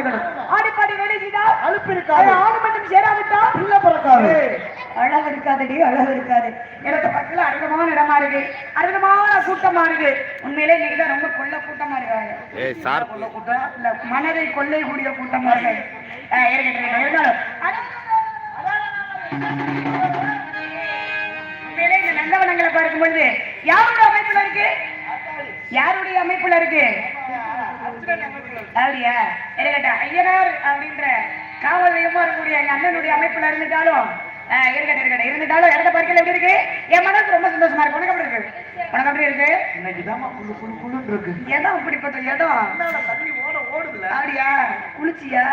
இருக்கணும் ஆடிப்பாடி வேலை செய்தா அலுப்பு இருக்காது ஆடு மட்டும் சேராவிட்டா பிள்ளை பிறக்காது. அழகு இருக்காதடி அழகு இருக்காது. எனக்கு பக்கத்துல அற்புதமான இடமா இருக்கு. அற்புதமான கூட்டமா இருக்கு. உண்மையிலே தான் ரொம்ப கொள்ள கூட்டமா இருக்காங்க. ஏய் சார். இல்ல மனதை கொள்ளை கூடிய கூட்டமா இருக்காங்க இருக்கட்டும். இருந்தாலும் இந்த நந்தவனங்களை பார்க்கும்பொழுது யாருடைய அமைப்புல இருக்கு? யாருடைய அமைப்புல இருக்கு? அப்படியா? இருக்கட்டா ஐயனார் அப்படின்ற காவல் மையமா இருக்கக்கூடிய எங்க அண்ணனுடைய அமைப்புல இருந்துட்டாலும் இருக்கட்டும் இருக்கட்டும் இருந்துட்டாலும் இடத்த பார்க்கல எப்படி இருக்கு? என் மனசு ரொம்ப சந்தோஷமா இருக்கு. உனக்கு எப்படி இருக்கு? உனக்கு எப்படி இருக்கு? இன்னைக்கு தான் குழு குழு குழுன்னு இருக்கு. இடம் அப்படிப்பட்ட இடம் தண்ணி ஓட ஓடுதுல அப்படியா? குளிச்சியா?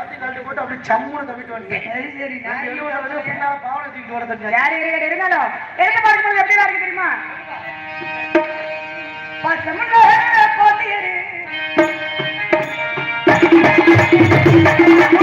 நீங்க Thank you.